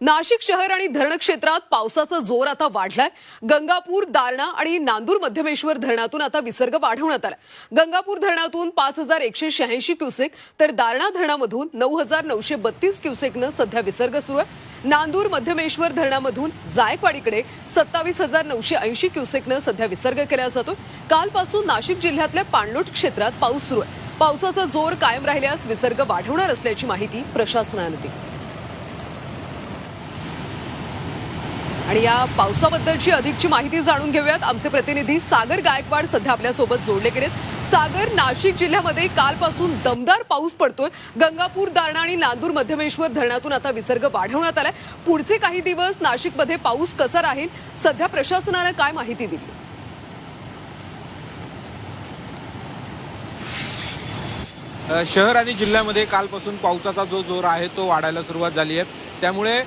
नाशिक शहर आणि धरण क्षेत्रात पावसाचा जोर आता वाढलाय. गंगापूर दारणा आणि नांदूर मध्यमेश्वर धरणातून आता विसर्ग वाढवण्यात आला गंगापूर धरणातून पाच हजार एकशे शहाऐंशी क्युसेक तर दारणा धरणामधून नऊ हजार नऊशे बत्तीस क्युसेकनं सध्या विसर्ग सुरू आहे. नांदूर मध्यमेश्वर धरणामधून जायकवाडीकडे सत्तावीस हजार नऊशे ऐंशी क्युसेकनं सध्या विसर्ग केला जातो कालपासून नाशिक जिल्ह्यातल्या पाणलोट क्षेत्रात पाऊस सुरू आहे. पावसाचा जोर कायम राहिल्यास विसर्ग वाढवणार असल्याची माहिती प्रशासनानं दिली. आणि या पावसाबद्दलची अधिकची माहिती जाणून घेऊयात. आमचे प्रतिनिधी सागर गायकवाड सध्या आपल्यासोबत जोडले गेलेत. सागर नाशिक जिल्ह्यामध्ये कालपासून दमदार पाऊस पडतोय. गंगापूर दारणा आणि नांदूर मध्यमेश्वर धरणातून आता विसर्ग वाढवण्यात आलाय. पुढचे काही दिवस नाशिकमध्ये पाऊस कसा राहील? सध्या प्रशासनानं काय माहिती दिली? शहर आणि जिल्ह्यामध्ये कालपासून पावसाचा जो जोर आहे तो वाढायला सुरुवात झाली आहे. त्यामुळे